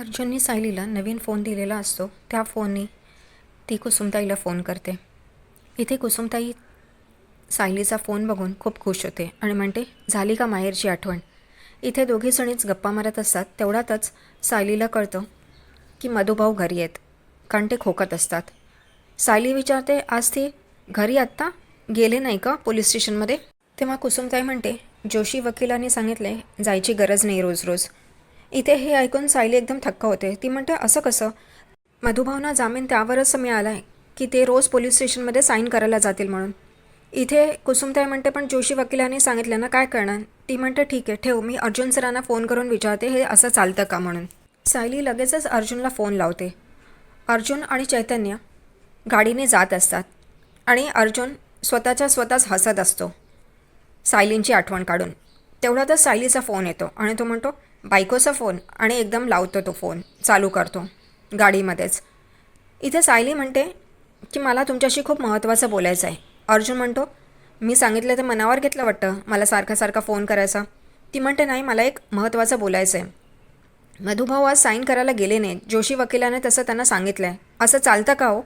अर्जुनने सायलीला नवीन phone दिलेला असतो. त्या फोनने ती कुसुमताईला फोन करते. इथे कुसुमताई सायलीचा फोन बघून खूप खुश होते आणि म्हणते झाली का माहेरची आठवण? इथे दोघीजणीच गप्पा मारत असतात. तेवढ्यातच सायलीला कळतं की मधुभाऊ घरी आहेत. कारण ते खोकत असतात. सायली विचारते आज ती घरी आत्ता गेले नाही का पोलीस स्टेशनमध्ये? तेव्हा कुसुमताई म्हणते जोशी वकिलांनी सांगितले जायची गरज नाही रोज रोज. इथे हे ऐकून सायली एकदम थक्क होते. ती म्हणते असं कसं? मधुभावना जामीन त्यावरच मिळाला आहे की ते रोज पोलीस स्टेशनमध्ये साईन करायला जातील म्हणून. इथे कुसुमताई म्हणते पण जोशी वकिलांनी सांगितलं ना काय करणार? ती म्हणते ठीक आहे ठेव मी अर्जुन सरांना फोन करून विचारते हे असं चालतं का म्हणून? सायली लगेचच अर्जुनला फोन लावते. अर्जुन आणि चैतन्य गाडीने जात असतात आणि अर्जुन स्वतःच्या स्वतःच हसत असतो. सायलींची आठवण काढून. तेवढ्यातच सायलीचा फोन येतो आणि तो म्हणतो बायकोचा फोन आणि एकदम लावतो तो फोन चालू करतो गाडीमध्येच. इथे सायली म्हणते की मला तुमच्याशी खूप महत्त्वाचं बोलायचं आहे. अर्जुन म्हणतो मी सांगितलं ते मनावर घेतलं वाटतं मला सारखा सारखा फोन करायचा. ती म्हणते नाही मला एक महत्त्वाचं बोलायचं आहे. मधुभाऊ आज साईन करायला गेले नाही जोशी वकिलाने तसं त्यांना सांगितलं आहे असं चालतं का हो?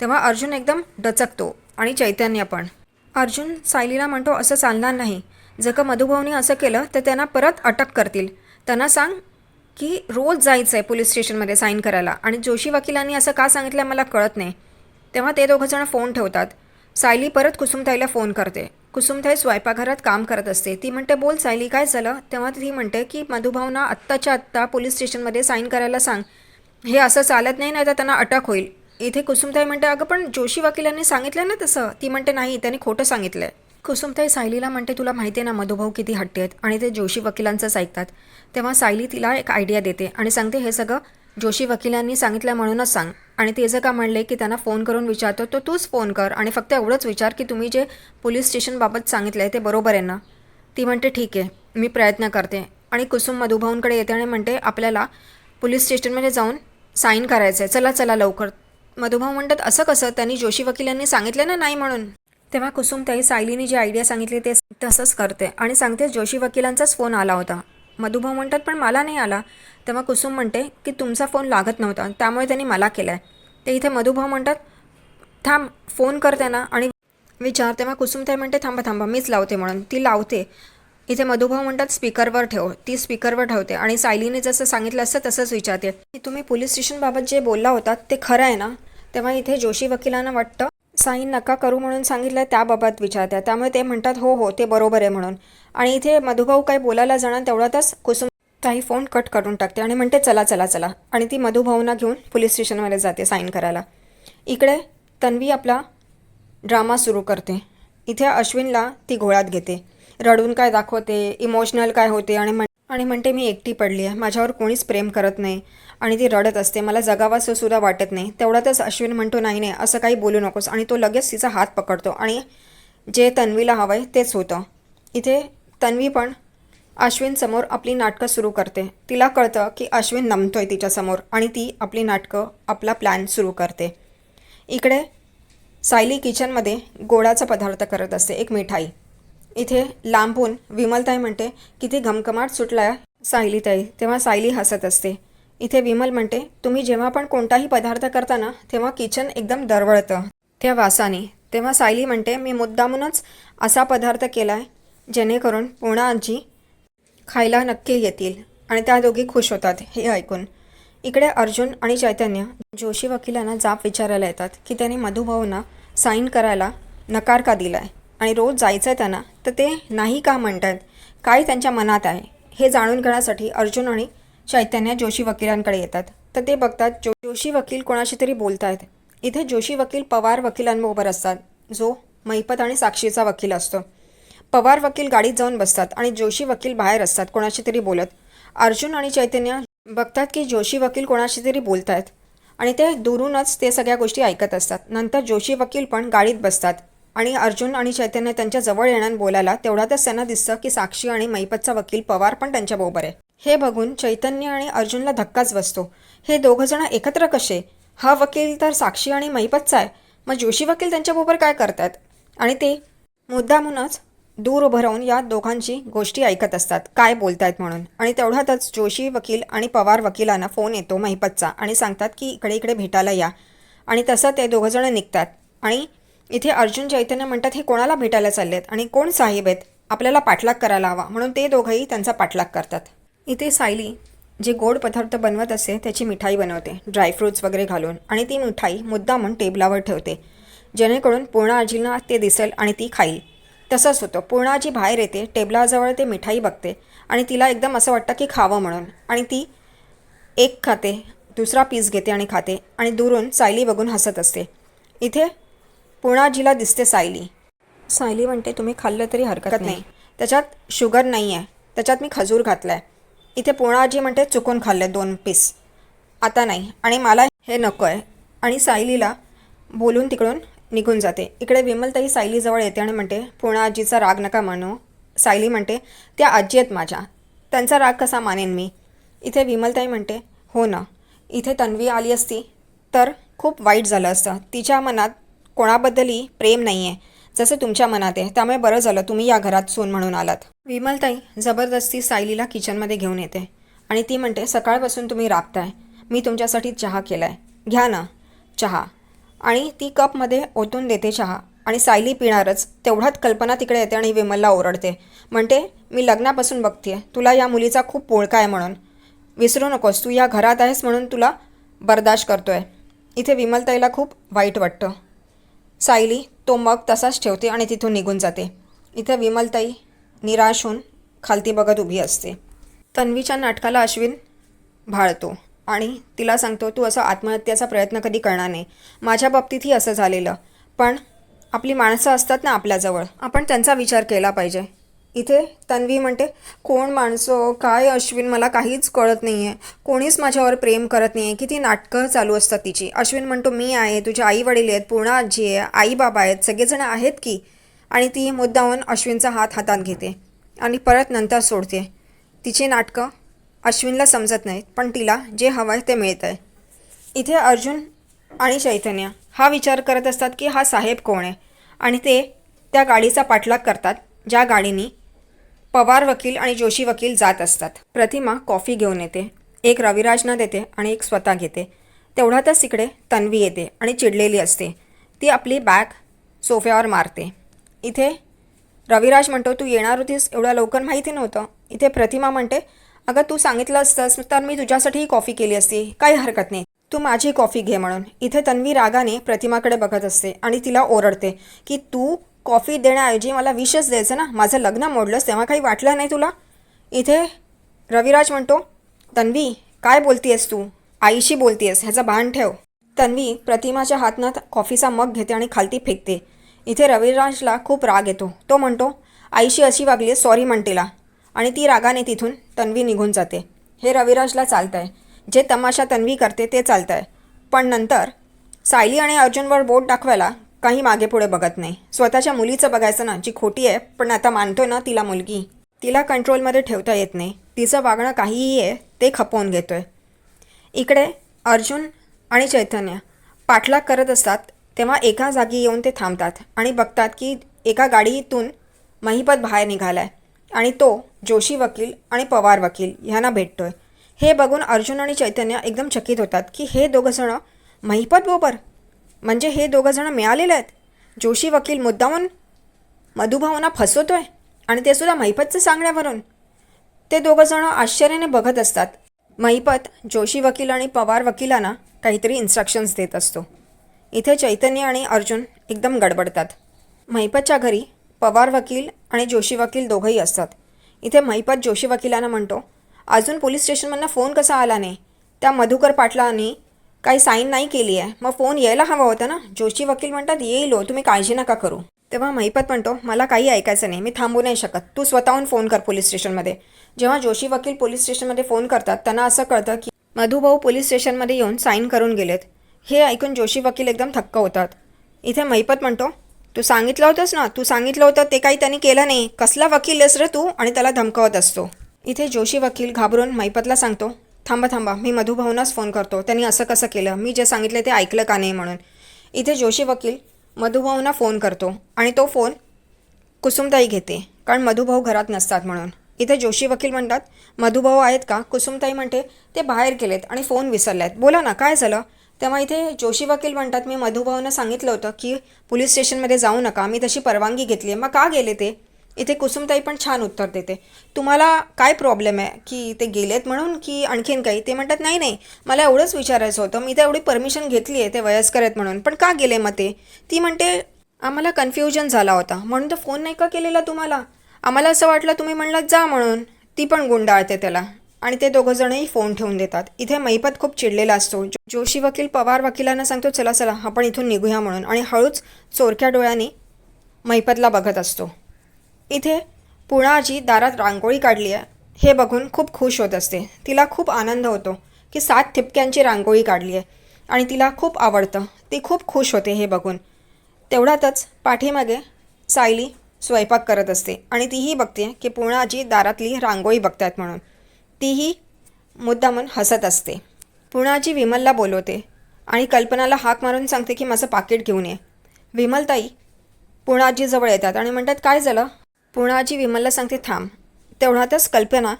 तेव्हा अर्जुन एकदम डचकतो आणि चैतन्य पण. अर्जुन सायलीला म्हणतो असं चालणार नाही. जर का मधुभाऊनी असं केलं तर त्यांना परत अटक करतील. त्यांना सांग की रोज जायचं आहे पोलीस स्टेशनमध्ये साईन करायला. आणि जोशी वकिलांनी असं का सांगितलं मला कळत नाही. तेव्हा ते दोघंजणं फोन ठेवतात. सायली परत कुसुमताईला फोन करते. कुसुमताई स्वयंपाकघरात काम करत असते. ती म्हणते बोल सायली काय झालं? तेव्हा ती म्हणते की मधुभावना आत्ताच्या आत्ता पोलीस स्टेशनमध्ये साईन करायला सांग. हे असं चालत नाही नाही तर त्यांना अटक होईल. इथे कुसुमताई म्हणते अगं पण जोशी वकिलांनी सांगितलं ना तसं. ती म्हणते नाही त्यांनी खोटं सांगितलं आहे कुसुमताई सायलीला म्हणते तुला माहिती आहे ना मधुभाऊ किती हट्टी आहेत आणि ते जोशी वकिलांचंच ऐकतात. तेव्हा सायली तिला एक आयडिया देते आणि सांगते हे सगळं जोशी वकिलांनी सांगितलं म्हणूनच सांग. आणि ते जर का म्हणले की त्यांना फोन करून विचारतो तो तूच फोन कर आणि फक्त एवढंच विचार की तुम्ही जे पोलीस स्टेशनबाबत सांगितलं आहे ते बरोबर आहे ना? ती म्हणते ठीक आहे मी प्रयत्न करते. आणि कुसुम मधुभाऊंकडे येते आणि म्हणते आपल्याला पोलीस स्टेशनमध्ये जाऊन साईन करायचं आहे चला चला लवकर. मधुभाऊ म्हणतात असं कसं? त्यांनी जोशी वकिलांनी सांगितलं ना नाही म्हणून. तेव्हा कुसुमताई सायलीने जी आयडिया सांगितली ते तसंच करते आणि सांगते जोशी वकिलांचाच फोन आला होता. मधुभाऊ म्हणतात पण मला नाही आला. तेव्हा कुसुम म्हणते की तुमचा फोन लागत नव्हता त्यामुळे त्यांनी मला केला आहे ते इथे मधुभाऊ म्हणतात थांब फोन करते ना. आणि विचार तेव्हा कुसुमताई म्हणते थांबा थांबा मीच लावते म्हणून. ती लावते. इथे मधुभाऊ म्हणतात स्पीकरवर ठेव. ती स्पीकरवर ठेवते आणि सायलीने जसं सांगितलं असतं तसंच विचारते. की तुम्ही पोलीस स्टेशनबाबत जे बोलला होतात ते खरं आहे ना? तेव्हा इथे जोशी वकिलांना वाटतं साईन नका करू म्हणून सांगितलं त्याबाबत विचारत्या त्यामुळे ते म्हणतात हो हो ते बरोबर आहे म्हणून. आणि इथे मधुभाऊ काही बोलायला जाणार तेवढ्यातच कुसुम काही फोन कट करून टाकते आणि म्हणते चला चला चला. आणि ती मधुभाऊना घेऊन पोलीस स्टेशनमध्ये जाते साईन करायला. इकडे तन्वी आपला ड्रामा सुरू करते. इथे अश्विनला ती घोळात घेते. रडून काय दाखवते इमोशनल काय होते आणि म्हण आणि म्हणते मी एकटी पडली आहे. माझ्यावर कोणीच प्रेम करत नाही. आणि ती रडत असते. मला जगावासं सुद्धा वाटत नाही. तेवढ्यातच अश्विन म्हणतो नाही नाही असं काही बोलू नकोस. आणि तो लगेच तिचा हात पकडतो. आणि जे तन्वीला हवं आहे तेच होतं. इथे तन्वी पण अश्विनसमोर आपली नाटकं सुरू करते. तिला कळतं की अश्विन नमतोय तिच्यासमोर आणि ती आपली नाटकं आपला प्लॅन सुरू करते. इकडे सायली किचनमध्ये गोडाचा पदार्थ करत असते. एक मिठाई. इथे लांबून विमलताई म्हणते किती घमघमाट सुटला आहे सायलीताई. तेव्हा सायली हसत असते. इथे विमल म्हणते तुम्ही जेव्हा पण कोणताही पदार्थ करता ना तेव्हा किचन एकदम दरवळतं. त्या वासाने. तेव्हा सायली म्हणते मी मुद्दामूनच असा पदार्थ केला आहे जेणेकरून पूर्णा आजी खायला नक्की येतील. आणि त्या दोघी खुश होतात हे ऐकून. इकडे अर्जुन आणि चैतन्य जोशी वकिलांना जाब विचारायला येतात की त्यांनी मधुभाऊंना साईन करायला नकार का दिला आहे आणि रोज जायचं आहे त्यांना तर ते नाही का म्हणतात? काय त्यांच्या मनात आहे? हे जाणून घेण्यासाठी अर्जुन आणि चैतन्य जोशी वकिलांकडे येतात. तर ते बघतात जो जोशी वकील कोणाशी तरी बोलत आहेत इथे जोशी वकील पवार वकिलांबरोबर असतात. जो मैपत आणि साक्षीचा वकील असतो. पवार वकील गाडीत जाऊन बसतात आणि जोशी वकील बाहेर असतात कोणाशी तरी बोलत. अर्जुन आणि चैतन्य बघतात की जोशी वकील कोणाशी तरी बोलत आहेत आणि ते दुरूनच ते सगळ्या गोष्टी ऐकत असतात. नंतर जोशी वकील पण गाडीत बसतात. आणि अर्जुन आणि चैतन्य त्यांच्या जवळ येण्यान बोलायला तेवढ्यातच त्यांना दिसतं की साक्षी आणि मैपतचा वकील पवार पण त्यांच्याबरोबर आहे. हे बघून चैतन्य आणि अर्जुनला धक्काच बसतो. हे दोघंजणं एकत्र कसे? हा वकील तर साक्षी आणि मैपतचा आहे. मग जोशी वकील त्यांच्याबरोबर काय करतात? आणि ते? मुद्दामूनच दूर उभं राहून या दोघांची गोष्टी ऐकत असतात काय बोलतायत म्हणून. आणि तेवढ्यातच जोशी वकील आणि पवार वकिलांना फोन येतो महिपतचा आणि सांगतात की इकडे इकडे भेटायला या. आणि तसं ते दोघंजणं निघतात. आणि इथे अर्जुन चैतन्य म्हणतात हे कोणाला भेटायला चालले आहेत आणि कोण साहेब आहेत? आपल्याला पाठलाग करायला हवा. म्हणून ते दोघंही त्यांचा पाठलाग करतात. इथे सायली जे गोड पदार्थ बनवत असते त्याची मिठाई बनवते ड्रायफ्रूट्स वगैरे घालून. आणि ती मिठाई मुद्दामून टेबलावर ठेवते जेणेकरून पूर्णाजींना ते दिसेल आणि ती खाईल. तसंच होतं. पूर्णा आजी बाहेर येते टेबलाजवळ ते मिठाई बघते आणि तिला एकदम असं वाटतं की खावं म्हणून. आणि ती एक खाते दुसरा पीस घेते आणि खाते आणि दुरून सायली बघून हसत असते. इथे पूर्णाजीला दिसते सायली. सायली म्हणते तुम्ही खाल्लं तरी हरकत नाही. त्याच्यात शुगर नाही आहे त्याच्यात मी खजूर घातला आहे इथे पूर्णाजी म्हणते चुकून खाल्ले दोन पीस. आता नाही. आणि मला हे नको आहे आणि सायलीला बोलून तिकडून निघून जाते. इकडे विमलताई सायलीजवळ येते आणि म्हणते पूर्णा आजीचा राग नका मानू. सायली म्हणते त्या आजी आहेत माझ्या. त्यांचा राग कसा मानेन मी? इथे विमलताई म्हणते हो ना. इथे तन्वी आली असती तर खूप वाईट झालं असतं. तिच्या मनात कोणाबद्दलही प्रेम नाही आहे जसं तुमच्या मनात आहे. त्यामुळे बरं झालं तुम्ही या घरात सून म्हणून आलात. विमलताई जबरदस्ती सायलीला किचनमध्ये घेऊन येते आणि ती म्हणते सकाळपासून तुम्ही राबताय. मी तुमच्यासाठी चहा केला आहे घ्या ना चहा. आणि ती कपमध्ये ओतून देते चहा आणि सायली पिणारच. तेवढ्यात कल्पना तिकडे येते आणि विमलला ओरडते. म्हणते मी लग्नापासून बघते तुला या मुलीचा खूप पोळका आहे म्हणून. विसरू नकोस. तू या घरात आहेस म्हणून तुला बर्दाश्त करतोय. इथे विमलताईला खूप वाईट वाटतं. सायली तो मग तसाच ठेवते आणि तिथून निघून जाते. इथं विमलताई निराश होऊन खालती बघत उभी असते. तन्वीच्या नाटकाला अश्विन भाळतो आणि तिला सांगतो तू असं आत्महत्याचा प्रयत्न कधी करणार नाही. माझ्या बाबतीतही असं झालेलं. पण आपली माणसं असतात ना आपल्याजवळ आपण त्यांचा विचार केला पाहिजे. इथे तन्वी म्हणते कोण माणसं? काय अश्विन? मला काहीच कळत नाही आहे कोणीच माझ्यावर प्रेम करत नाही आहे किती नाटकं चालू असतात तिची. अश्विन म्हणतो मी आहे. तुझे आई वडील आहेत. पूर्ण आजी आहे. आई बाबा आहेत. सगळेजण आहेत की? आणि ती मुद्दाहून अश्विनचा हात हातात घेते आणि परत नंतर सोडते. तिची नाटकं अश्विनला समजत नाहीत पण तिला जे हवं आहे ते मिळतं आहे इथे अर्जुन आणि चैतन्य हा विचार करत असतात की हा साहेब कोण आहे? आणि ते त्या गाडीचा पाठलाग करतात ज्या गाडीनी पवार वकील आणि जोशी वकील जात असतात. प्रतिमा कॉफी घेऊन येते एक रविराजना देते आणि एक स्वतः घेते. तेवढ्यातच तिकडे तन्वी येते आणि चिडलेली असते. ती आपली बॅग सोफ्यावर मारते. इथे रविराज म्हणतो तू येणार होतीस एवढ्या लवकर माहिती नव्हतं. इथे प्रतिमा म्हणते अगं तू सांगितलं असतंस तर मी तुझ्यासाठीही कॉफी केली असती. काही हरकत नाही. तू माझी कॉफी घे म्हणून. इथे तन्वी रागाने प्रतिमाकडे बघत असते आणि तिला ओरडते की तू कॉफी देण्याऐवजी मला विषच द्यायचं ना? माझं लग्न मोडलंस तेव्हा काही वाटलं नाही तुला? इथे रविराज म्हणतो तन्वी काय बोलतीयस तू? आईशी बोलतीयस ह्याचं भान ठेव. तन्वी प्रतिमाच्या हातनात कॉफीचा मग घेते आणि खालती फेकते. इथे रविराजला खूप राग येतो. तो म्हणतो आईशी अशी वागली सॉरी म्हणतेला. आणि ती रागाने तिथून तन्वी निघून जाते. हे रविराजला चालतं आहे जे तमाशा तन्वी करते ते चालतं आहे पण नंतर सायली आणि अर्जुनवर बोट दाखवायला काही मागे पुढे बघत नाही. स्वतःच्या मुलीचं बघायचं ना जी खोटी आहे पण आता मानतो ना तिला मुलगी. तिला कंट्रोलमध्ये ठेवता येत नाही. तिचं वागणं काहीही आहे ते खपवून घेतोय. इकडे अर्जुन आणि चैतन्य पाठलाग करत असतात तेव्हा एका जागी येऊन ते थांबतात आणि बघतात की एका गाडीतून महिपत बाहेर निघाला आहे आणि तो जोशी वकील आणि पवार वकील ह्यांना भेटतोय. हे बघून अर्जुन आणि चैतन्य एकदम चकित होतात की हे दोघंजणं महिपत बरोबर म्हणजे हे दोघंजणं मिळालेले आहेत. जोशी वकील मुद्दामून मधुभावना फसवतोय आणि ते सुद्धा महिपतचं सांगण्यावरून. ते दोघंजणं आश्चर्याने बघत असतात. महिपत जोशी वकील आणि पवार वकिलांना काहीतरी इन्स्ट्रक्शन्स देत असतो. इथे चैतन्य आणि अर्जुन एकदम गडबडतात. महिपतच्या घरी पवार वकील आणि जोशी वकील दोघंही असतात. इथे महिपत जोशी वकिलांना म्हणतो अजून पोलीस स्टेशनमधनं फोन कसा आला नाही? त्या मधुकर पाटलांनी काही साईन नाही केली आहे. मग फोन यायला हवा होता ना? जोशी वकील म्हणतात येईल हो तुम्ही काळजी नका करू. तेव्हा महिपत म्हणतो मला काही ऐकायचं नाही मी थांबू नाही शकत. तू स्वतःहून फोन कर पोलीस स्टेशनमध्ये जेव्हा जोशी वकील पोलीस स्टेशनमध्ये फोन करतात त्यांना असं कळतं की मधुभाऊ पोलीस स्टेशनमध्ये येऊन साईन करून गेलेत. हे ऐकून जोशी वकील एकदम थक्क होतात. इथे महिपत म्हणतो तू सांगितलं होतंस ना? तू सांगितलं होतं ते काही त्यांनी केलं नाही. कसला वकील आहेस रे तू? आणि त्याला धमकावत असतो. इथे जोशी वकील घाबरून महिपतला सांगतो थांबा थांबा. मी मधुभावनाच फोन करतो. त्यांनी असं कसं केलं? मी जे सांगितलं ते ऐकलं का नाही म्हणून. इथे जोशी वकील मधुभाऊना फोन करतो आणि तो फोन कुसुमताई घेते. कारण मधुभाऊ घरात नसतात म्हणून. इथे जोशी वकील म्हणतात मधुभाऊ आहेत का? कुसुमताई म्हणते ते बाहेर गेलेत आणि फोन विसरले आहेत बोला ना काय झालं? तेव्हा इथे जोशी वकील म्हणतात मी मधुभाऊनं सांगितलं होतं की पोलीस स्टेशनमध्ये जाऊ नका. मी तशी परवानगी घेतली आहे. मग का गेले ते? इथे कुसुमताई पण छान उत्तर देते. तुम्हाला काय प्रॉब्लेम आहे? की ते गेलेत म्हणून की आणखीन काही? ते म्हणतात नाही नाही मला एवढंच विचारायचं होतं. मी तर एवढी परमिशन घेतली आहे ते वयस्कर आहेत म्हणून. पण का गेले मग ते? ती म्हणते आम्हाला कन्फ्युजन झाला होता. म्हणून तर फोन नाही का केलेला तुम्हाला? आम्हाला असं वाटलं तुम्ही म्हणलात जा म्हणून. ती पण गुंडाळते त्याला. आणि ते दोघंजणही फोन ठेवून देतात. इथे मैपत खूप चिडलेला असतो. जो- जोशी वकील पवार वकिलांना सांगतो चला चला आपण इथून निघूया म्हणून. आणि हळूच चोरक्या डोळ्याने मैपतला बघत असतो. इथे पुणाजी दारात रांगोळी काढली आहे. हे बघून खूप खुश होत असते. तिला खूप आनंद होतो की सात ठिपक्यांची रांगोळी काढली आहे आणि तिला खूप आवडतं. ती खूप खुश होते हे बघून. तेवढ्यातच पाठीमागे सायली स्वयंपाक करत असते आणि तीही बघते की पुणाजी दारातली रांगोळी बघतात म्हणून. तीही मुद्दामून हसत असते. पुणाजी विमलला बोलवते आणि कल्पनाला हाक मारून सांगते की माझं पाकिट घेऊन ये. विमलताई पुणाजीजवळ येतात आणि म्हणतात काय झालं? पुणाजी विमलला सांगते थांब. तेवढ्यातच कल्पना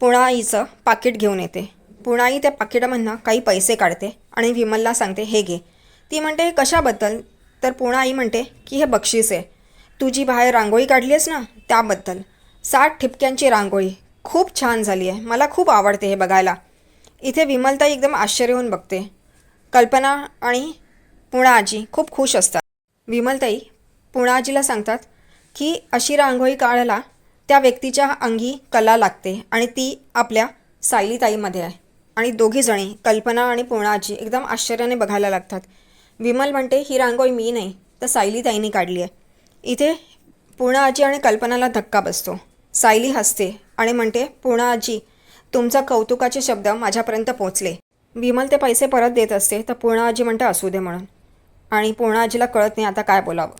पुणाईचं पाकिट घेऊन येते. पुणाई त्या पाकिटामधनं काही पैसे काढते आणि विमलला सांगते हे घे. ती म्हणते कशाबद्दल? तर पुणाई म्हणते की हे बक्षीस आहे. तू जी बाहेर रांगोळी काढली आहेस ना त्याबद्दल. साठ ठिपक्यांची रांगोळी. खूप छान झाली आहे. मला खूप आवडते हे बघायला. इथे विमलताई एकदम आश्चर्य होऊन बघते. कल्पना आणि पुणाजी खूप खुश असतात. विमलताई पुणाजीला सांगतात की अशी रांगोळी काढायला त्या व्यक्तीच्या अंगी कला लागते आणि ती आपल्या सायलीताईमध्ये आहे. आणि दोघीजणी कल्पना आणि पुणाजी एकदम आश्चर्याने बघायला लागतात. विमल म्हणते ही रांगोळी मी नाही तर सायलीताईने काढली आहे. इथे पूर्णाजी आणि कल्पनाला धक्का बसतो. सायली हसते आणि म्हणते पूर्णाजी तुमचा कौतुकाचे शब्द माझ्यापर्यंत पोचले विमल ते पैसे परत देत असते तर पूर्णाजी म्हणते असू दे म्हणून. आणि पूर्णाजीला कळत नाही आता काय बोलावं.